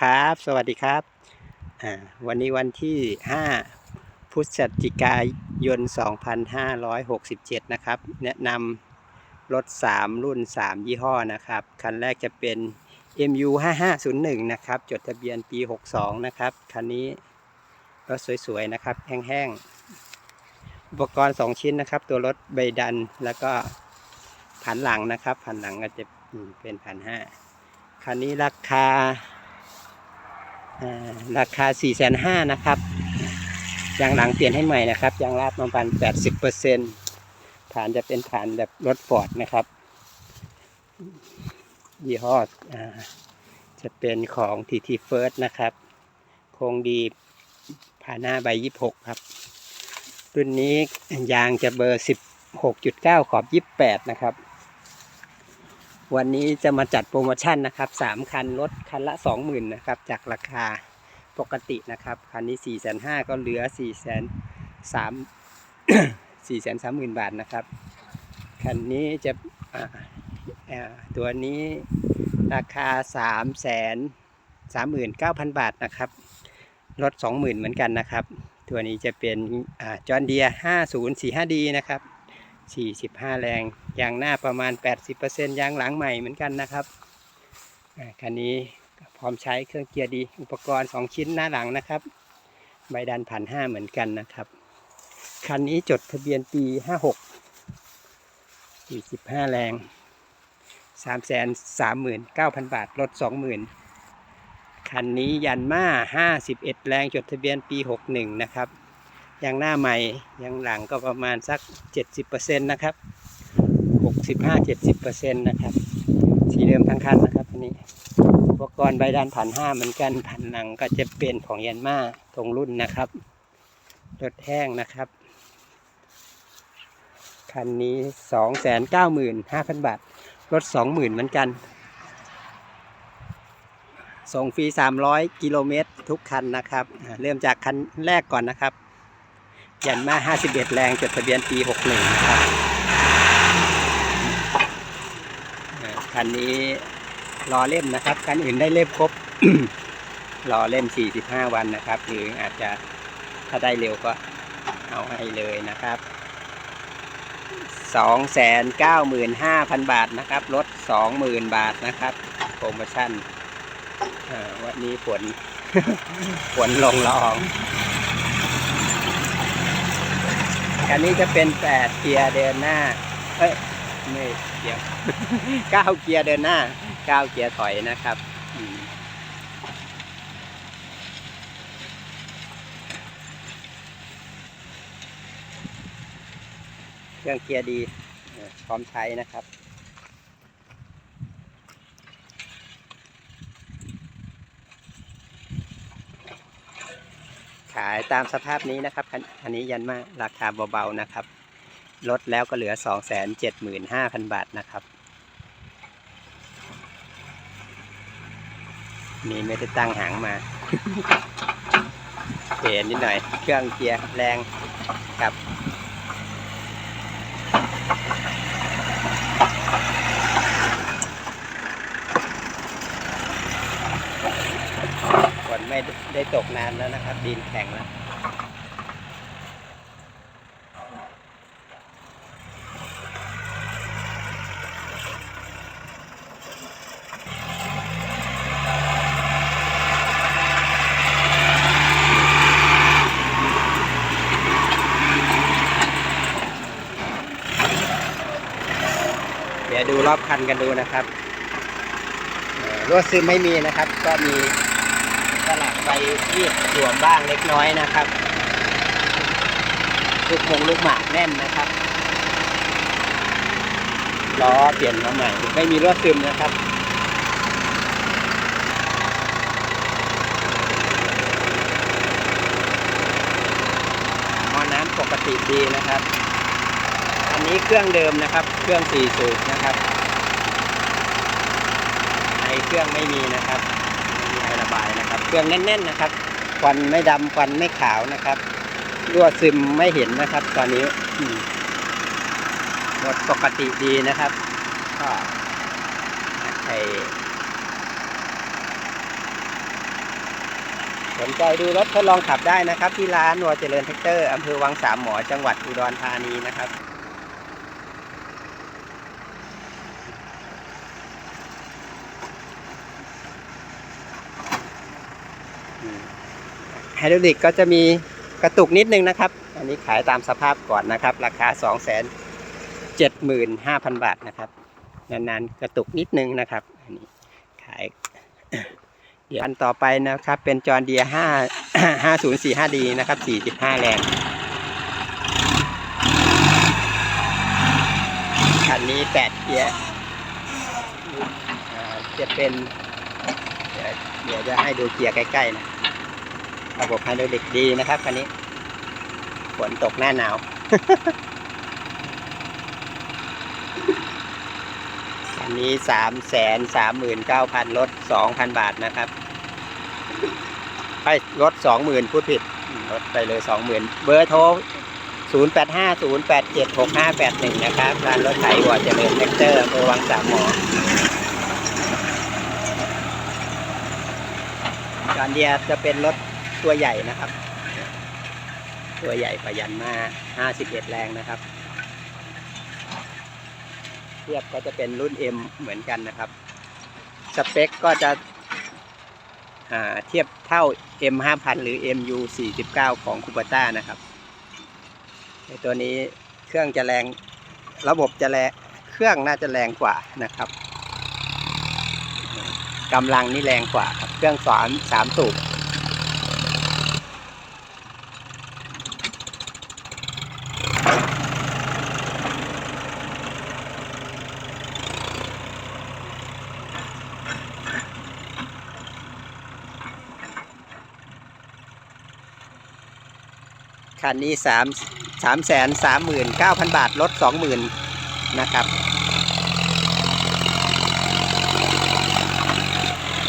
ครับ สวัสดีครับ วันนี้วันที่ 5 พฤศจิกายน 2567 นะครับ แนะนำรถ 3 รุ่น 3 ยี่ห้อนะครับ คันแรกจะเป็น MU 5501 นะครับ จดทะเบียนปี 62 นะครับ คันนี้รถสวย ๆ นะครับ แห้ง ๆ อุปกรณ์ 2 ชิ้นนะครับ ตัวรถใบดันแล้วก็ผันหลังนะครับ ผันหลังก็จะเป็นผันห้าคันนี้ราคา ราคา 4 5 0 0 0นะครับยางหลังเปลี่ยนให้ใหม่นะครับยางลาดประมาณ 80%ฐานจะเป็นฐานแบบรถฟอร์ดนะครับยี่ห้อจะเป็นของ TT First นะครับ โครงดีผ่าหน้าใบ 26 ครับ รุ่นนี้ยางจะเบอร์ 16.9 ขอบ 28 นะครับ วันนี้จะมาจัดโปรโมชั่นนะครับ3คันลดคันละ20,000นะครับ จากราคาปกตินะครับ คันนี้4 5 0 0 0ก็เหลือ4 3 4 3 0 0 0 0บาทนะครับ คันนี้จะตัวนี้ราคา3 3 9 0 0 0บาทนะครับ ลด20,000เหมือนกันนะครับ ตัวนี้จะเป็นจอห์นเดีย 5045D นะครับ 45 แรง ยางหน้าประมาณ 80%ยางหลังใหม่เหมือนกันนะครับคันนี้พร้อมใช้เครื่องเกียร์ดี อุปกรณ์ 2 ชิ้นหน้าหลังนะครับ ใบดันผ่าน5เหมือนกันนะครับ คันนี้จดทะเบียนปี 56 45 แรง 339,000 บาทลด 20,000 คันนี้ยันมา51 แรงจดทะเบียนปี 61 นะครับ ยางหน้าใหม่ยางหลังก็ประมาณสัก 70%นะครับ65-70%นะครับ สีเดิมทั้งคันนะครับอันนี้อุปกรณ์ใบด้านผ่านห้าเหมือนกันผ่านหนังก็จะเป็นของยันมาตรงรุ่นนะครับรถแห้งนะครับ คันนี้ 295,000 บาทรถ 20,000 เหมือนกัน ส่งฟรี 300 กิโลเมตรทุกคันนะครับ เริ่มจากคันแรกก่อนนะครับ ยันมา 51 แรงจดทะเบียนปี 61 นะครับอันนี้รอเล่มนะครับ คันอื่นได้เล่มครบ รอเล่ม 45 วันนะครับ หรืออาจจะถ้าได้เร็วก็เอาให้เลยนะครับ 295,000 บาทนะครับ ลด 20,000 บาทนะครับ โปรโมชั่นวันนี้ฝน ฝนลงละออง คันนี้จะเป็นแปดเกียร์เดินหน้า เอ้ยไม่เกียร์เก้าเกียร์เดินหน้าเก้าเกียร์ถอยนะครับเครื่องเกียร์ดี พร้อมใช้นะครับ ขายตามสภาพนี้นะครับคันอันนี้ยันมาราคาเบาๆนะครับลดแล้วก็เหลือ 275,000 บาทนะครับ นี่ไม่ได้ตั้งหางมาเปลี่ยนนิดหน่อย เครื่องเกียร์แรงครับ ไม่ได้ตกนานแล้วนะครับ ดินแข็งแล้วเดี๋ยวดูรอบคันกันดูนะครับเอ่อรวดซึมไม่มีนะครับ ก็มี ไปยืดหลวมบ้างเล็กน้อยนะครับลูกมงลูกหมากแน่นนะครับล้อเปลี่ยนมาใหม่ไม่มีรวซึมนะครับหมอน้ำปกติดีนะครับ อันนี้เครื่องเดิมนะครับ เครื่องสี่สูบนะครับไอเครื่องไม่มีนะครับ บายนะครับเครื่องแน่นๆนะครับควันไม่ดำควันไม่ขาวนะครับรั่วซึมไม่เห็นนะครับ ตอนนี้อืมรถปกติดีนะครับ ก็ไอสนใจดูรถทดลองขับได้นะครับ ที่ร้านวัวเจริญแท็กเตอร์อำเภอวังสามหมอจังหวัดอุดรธานีนะครับ ไฮดรอลิกก็จะมีกระตุกนิดนึงนะครับ อันนี้ขายตามสภาพก่อนนะครับ ราคา 2 7 5 0 0 0 บาทนะครับ นานๆกระตุกนิดนึงนะครับ อันนี้ขาย เดี๋ยวอันต่อไปนะครับ เป็นจอร์เดีย5 5045D นะครับ 45 แรง คันนี้ 8 เกียร์อ่าจะเป็น เดี๋ยวจะให้ดูเกียร์ใกล้ ๆ นะ ระบบไฮดรอลิกดีนะครับคันนี้ฝนตกหน้าหนาวคันนี้สามแสนสามหมื่นเก้าพันลดสองพันบาทนะครับไปลดสองหมื่นพูดผิดลดไปเลยสองหมื่นเบอร์โทรศูนย์แปดห้าศูนย์แปดเจ็ดหกห้าแปดหนึ่งนะครับร้านรถไถหัวเจริญแท็กเตอร์อำเภอวังสามหมอจอนเดียจะเป็นรถ ตัวใหญ่นะครับ ตัวใหญ่ประยันมา 51 แรงนะครับเทียบก็จะเป็นรุ่น M เหมือนกันนะครับ สเปคก็จะเทียบเท่า M 5000หรือ MU 49ของคูปต้านะครับ ในตัวนี้เครื่องจะแรง ระบบจะแรงเครื่องน่าจะแรงกว่านะครับกำลังนี่แรงกว่าครับ เครื่องสามสามสูบ คันนี้สามสามแสนสามหมื่นเก้าพันบาทลดสองหมื่นนะครับ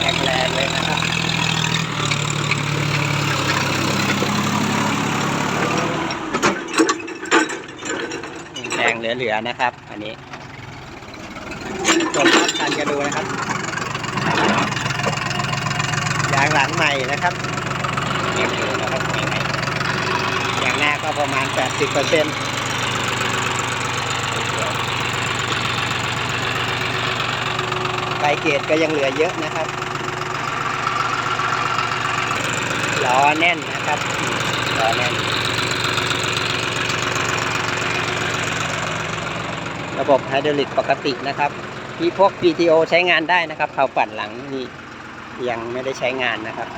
แรงแรงเลยนะครับ แรงเหลือๆนะครับ อันนี้ชมรอบคันกันดูนะครับ ยางหลังใหม่นะครับยังอยู่นะครับ หน้าก็ประมาณ 80เปอร์เซ็นต์ไฟเกตก็ยังเหลือเยอะนะครับล้อแน่นนะครับล้อแน่น ระบบไฮดรอลิกปกตินะครับที่พวก PTO ใช้งานได้นะครับเผาปั่นหลังนี่ยังไม่ได้ใช้งานนะครับ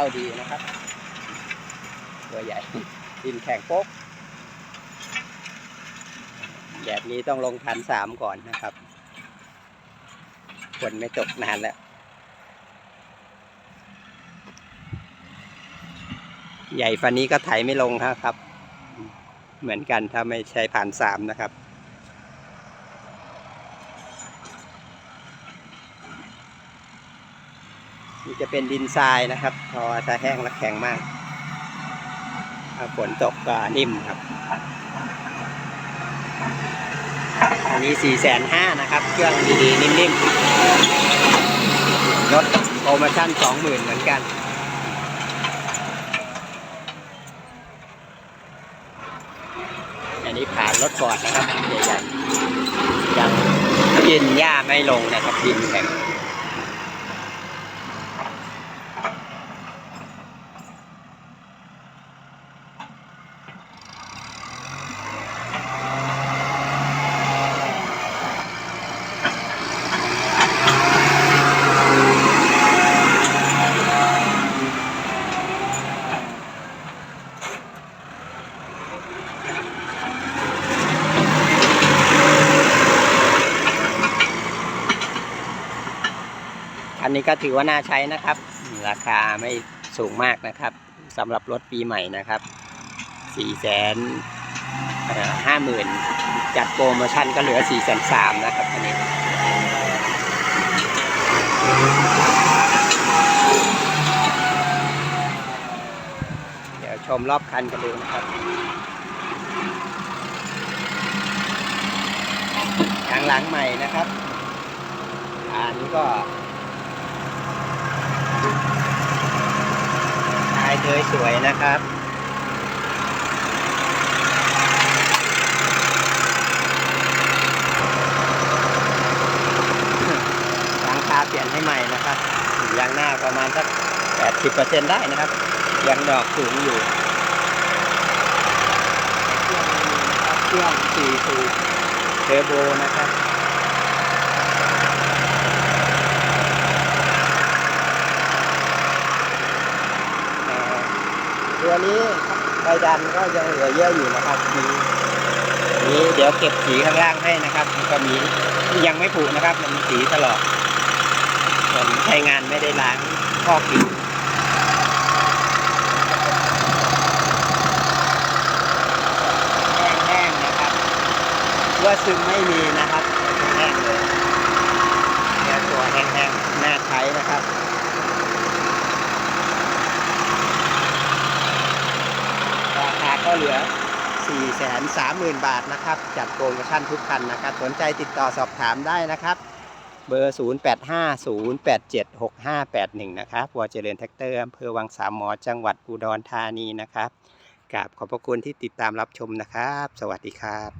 เข้าดีนะครับ ตัวใหญ่ดินแข็งโป๊กแบบนี้ต้องลงพันสามก่อนนะครับฝนไม่ตกนานแล้ว ใหญ่ฟันนี้ก็ไถไม่ลงครับ เหมือนกันถ้าไม่ใช้ผ่านสามนะครับ จะเป็นดินทรายนะครับ พอถ้าแห้งและแข็งมากถ้าฝนตกก็นิ่มครับ อันนี้สี่แสนห้านะครับ เครื่องดีๆ นิ่มๆรถโปรโมชั่นสองหมื่นเหมือนกันอันนี้ผ่านรถฟอร์ดนะครับใหญ่ๆยังกินหญ้าไม่ลงนะครับดินแข็ง นี้ก็ถือว่าน่าใช้นะครับ ราคาไม่สูงมากนะครับสำหรับรถปีใหม่นะครับสี่แสนห้าหมื่นจัดโปรโมชั่นก็เหลือสี่แสนสามนะครับอันนี้เดี๋ยวชมรอบคันกันดูนะครับยางหลังใหม่นะครับอันนี้ก็ชายเทย สวยนะครับยางคาเปลี่ยนให้ใหม่นะครับยางหน้าประมาณสัก 80%ได้นะครับ ยังดอกสูงอยู่เครื่องสี่สูบเทอร์โบนะครับ เอ่อ ตัวนี้ใบดันก็ยังเหลือเยอะอยู่นะครับมีนี้เดี๋ยวเก็บสีข้างล่างให้นะครับมันก็มียังไม่ผุนะครับ มันมีสีถลอกผมใช้งานไม่ได้ล้างคอกดินแห้งๆนะครับว่าซึมไม่มีนะครับแห้งเลยเนื้อตัวแห้งๆน่าใช้นะครับ ราคา ก็เหลือ 4 3 0 0 0 0 บาทนะครับ จัดโปรโมชั่นทุกคันนะครับ สนใจติดต่อสอบถามได้นะครับ เบอร์ 0850876581 นะครับวอเจริญแท็กเตอร์อำเภอวังสามหมอจังหวัดอุดรธานีนะครับกราบขอบพระคุณที่ติดตามรับชมนะครับ สวัสดีครับ